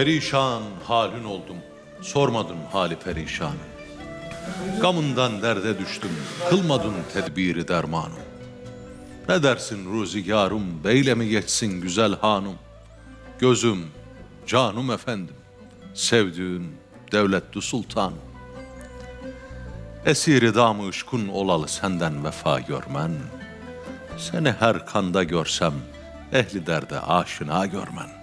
Perişan halün oldum, sormadın hali perişan. Gamından derde düştüm, kılmadın tedbiri dermanım. Ne dersin ruzigarım, beyle mi geçsin güzel hanım? Gözüm, canım efendim, sevdiğin devletli sultanım. Esiri damı ışkun olalı senden vefa görmen. Seni her kanda görsem ehli derde aşina görmen.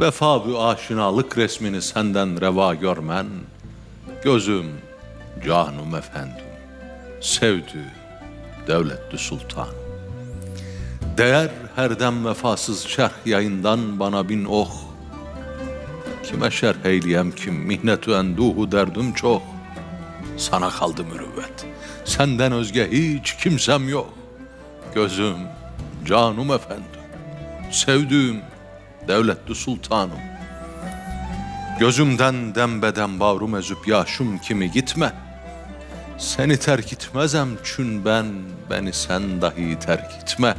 Vefa bu aşinalık resmini senden reva görmen. Gözüm, canım efendim, sevdiğim devletli sultan. Değer her dem vefasız şerh yayından bana bin oh. Kime şerh eyleyem kim mihnetü enduhu derdim çok. Sana kaldı mürüvvet. Senden özge hiç kimsem yok. Gözüm, canım efendim, sevdiğim devletli sultanım. Gözümden dembeden bağrum ezüp yaşım kimi gitme. Seni terk etmezem çün ben, beni sen dahi terk etme.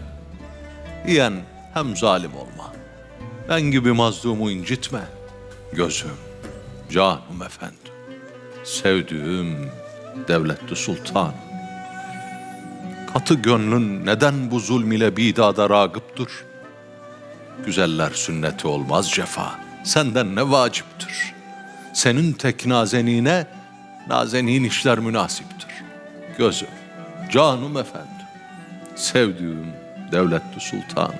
Diyen hem zalim olma. Ben gibi mazlumu incitme. Gözüm, canım efendim sevdiğim devletli sultan. Katı gönlün neden bu zulm ile bidada ragıptır? Güzeller sünneti olmaz cefa, senden ne vaciptir? Senin tek nazenine, nazenin işler münasiptir. Gözüm, canım efendim, sevdiğim devletli sultan.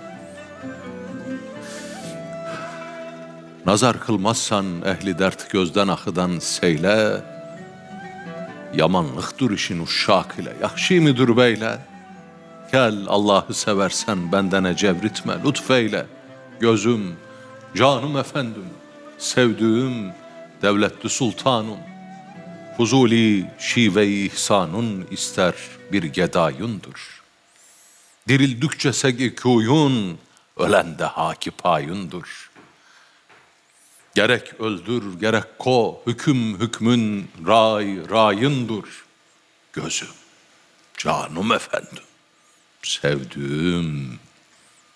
Nazar kılmazsan ehli dert gözden akıdan seyle, Yamanlıktır işin uşak ile, yakşı midir beyle? Gel Allah'ı seversen bendene cevritme, lütfeyle. Gözüm, canım efendim, sevdiğim devletli sultanım. Fuzuli şive-i ihsanın ister bir gedayundur. Dirildükçe segi kuyun, ölen de haki payundur.'' Gerek öldür gerek ko hüküm hükmün ray rayındır. Gözüm, canım efendim, sevdiğim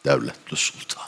devletli sultan.